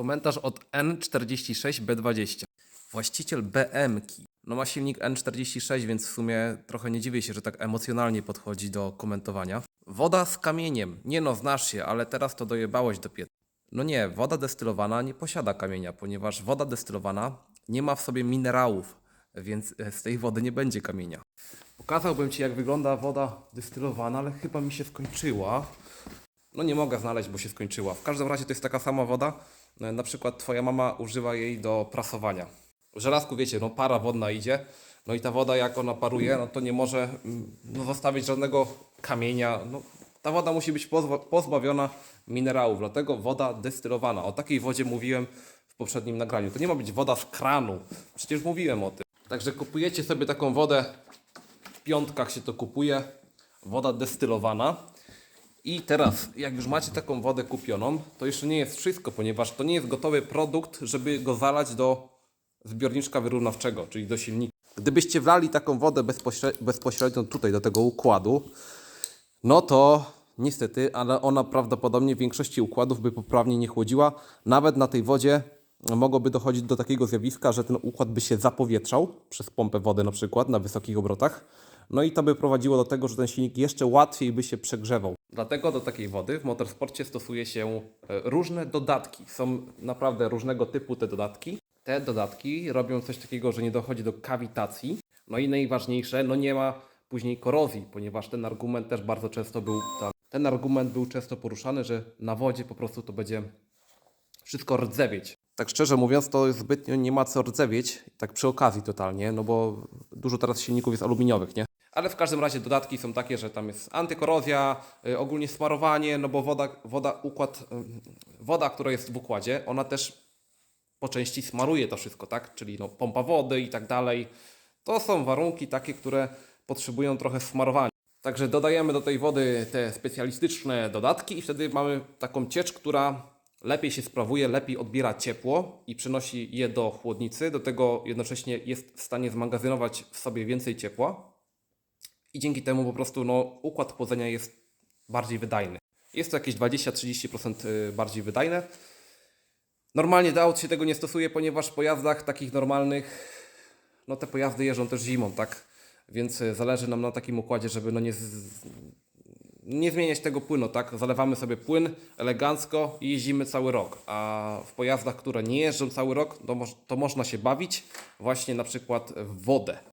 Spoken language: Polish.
Komentarz od N46B20. Właściciel BM-ki. No ma silnik N46, więc w sumie trochę nie dziwię się, że tak emocjonalnie podchodzi do komentowania. Woda z kamieniem. Nie no, znasz się, ale teraz to dojebałeś do pieca. No nie, woda destylowana nie posiada kamienia, ponieważ woda destylowana nie ma w sobie minerałów, więc e, z tej wody nie będzie kamienia. Pokazałbym Ci, jak wygląda woda destylowana, ale chyba mi się skończyła. No nie mogę znaleźć, bo się skończyła. W każdym razie to jest taka sama woda. E, Na przykład Twoja mama używa jej do prasowania. W żelazku, wiecie, no para wodna idzie, no i ta woda jak ona paruje, no to nie może mm, no, zostawić żadnego kamienia. No, ta woda musi być pozba- pozbawiona minerałów, dlatego woda destylowana. O takiej wodzie mówiłem w poprzednim nagraniu. To nie ma być woda z kranu, przecież mówiłem o tym. Także kupujecie sobie taką wodę, w piątkach się to kupuje, woda destylowana. I teraz, jak już macie taką wodę kupioną, to jeszcze nie jest wszystko, ponieważ to nie jest gotowy produkt, żeby go zalać do zbiorniczka wyrównawczego, czyli do silnika. Gdybyście wlali taką wodę bezpośre- bezpośrednio tutaj do tego układu, no to niestety, ale ona prawdopodobnie w większości układów by poprawnie nie chłodziła. Nawet na tej wodzie mogłoby dochodzić do takiego zjawiska, że ten układ by się zapowietrzał przez pompę wody na przykład na wysokich obrotach. No i to by prowadziło do tego, że ten silnik jeszcze łatwiej by się przegrzewał. Dlatego do takiej wody w motorsporcie stosuje się e, różne dodatki. Są naprawdę różnego typu te dodatki. Te dodatki robią coś takiego, że nie dochodzi do kawitacji. No i najważniejsze, no nie ma później korozji, ponieważ ten argument też bardzo często był tam. Ten argument był często poruszany, że na wodzie po prostu to będzie wszystko rdzewieć. Tak szczerze mówiąc, to zbytnio nie ma co rdzewieć, tak przy okazji totalnie, no bo dużo teraz silników jest aluminiowych, nie? Ale w każdym razie dodatki są takie, że tam jest antykorozja, y, ogólnie smarowanie, no bo woda, woda, układ, y, woda, która jest w układzie, ona też po części smaruje to wszystko, tak? Czyli no, pompa wody i tak dalej. To są warunki takie, które potrzebują trochę smarowania. Także dodajemy do tej wody te specjalistyczne dodatki i wtedy mamy taką ciecz, która lepiej się sprawuje, lepiej odbiera ciepło i przenosi je do chłodnicy. Do tego jednocześnie jest w stanie zmagazynować w sobie więcej ciepła i dzięki temu po prostu no, układ chłodzenia jest bardziej wydajny. Jest to jakieś 20-30% bardziej wydajne. Normalnie do aut się tego nie stosuje, ponieważ w pojazdach takich normalnych, no te pojazdy jeżdżą też zimą, tak? Więc y, zależy nam na takim układzie, żeby no nie. Nie zmieniać tego płynu, tak? Zalewamy sobie płyn elegancko i jeździmy cały rok. A w pojazdach, które nie jeżdżą cały rok, to, to można się bawić właśnie na przykład w wodę.